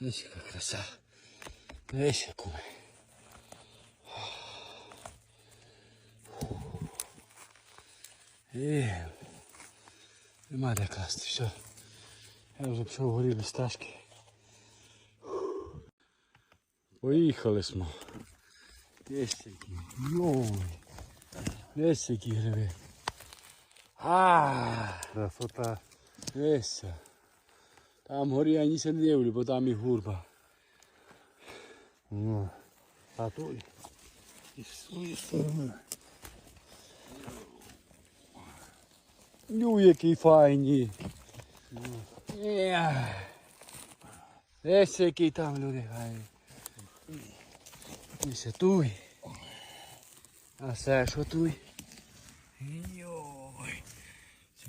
Ось яка краса. Дивись, яку. І нема де класти, все. Я вже пішов горі без ташки. Поїхали смо. Десь які. Йой. Десь які гриби. А, Красота. десь. Там горі я не дивлю, бо там і гурба. Ну, а той із своєї сторони. Ну, які файні. Е. Десь які там люди. Десь туй. А все що туй. Йой.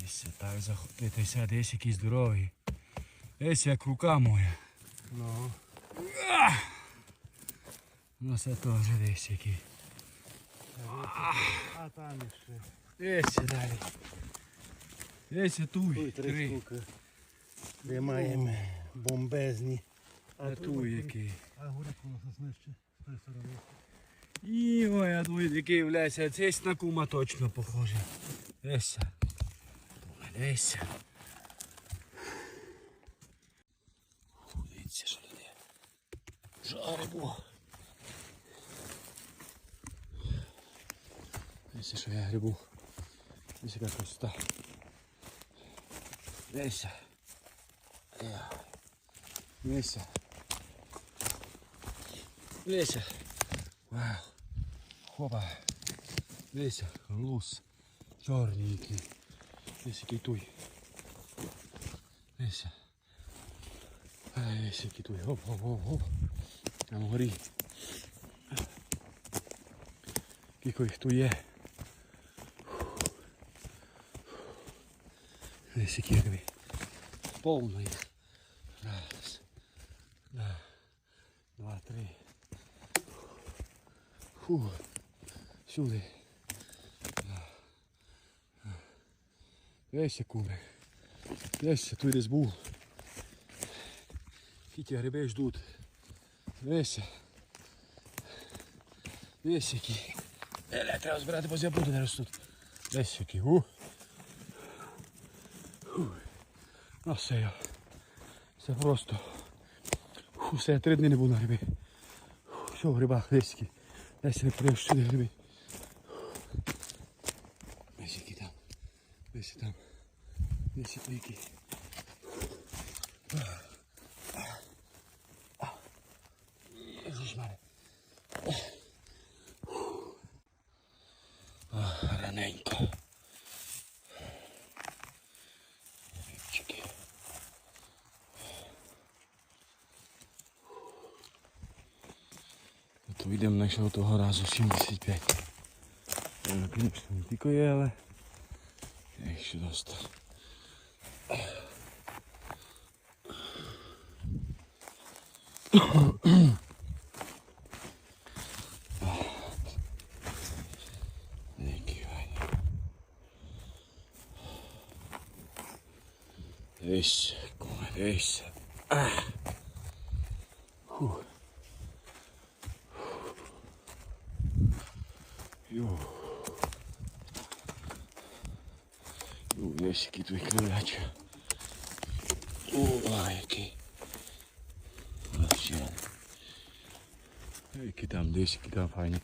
Це так захопитися, десь який здоровий. Десь як рука моя. Ну, Ну це теж десь який. а там ще. Десь далі. Десь туй. Той три штуки. Тримаємо бомбезні. А туй який. А горі коло сосни ще сторони. І ой, а твій який являється, це на кума точно похоже. Десь. Десь. Дивіться, що тут є. Жари було. Дивіться, що я грибу. Дивіться, яка красота. Дивіться. Я. Дивіться. Дивіться. Вау. Хопа. Дивіться, лус. Чорний який. Дивіться, який туй. Дивіться. Дивіться, який туй. Гоп, гоп, гоп, гоп. Там горі. Скільки їх тут є. Дивіться, які гриби. Повно їх. Раз. Два. Два, три. Фу. Сюди. Дивися, куми. Дивися, тут десь був. Скільки гриби ждуть. Дивися. Дивися, які. Еля, треба збирати, бо забуду не ростуть. Дивися, які. У. Фу. Ну все я. Це просто. Фу, все, я три дні не був на гриби. Все в грибах, десь які. Десь не прийшов сюди гриби. Десь які там. Десь там. Десь які. Jezus Ježišmarja. Ah, ranenko. To vidím našeho toho rázu 85. Nakonec to netykuje, ale ještě dost. Oh. Дивись, куме, дивись. А. Фух. Йо. Йо, десь який твій кривляч. О, а, який. Вообще. Які там, десь які там файні.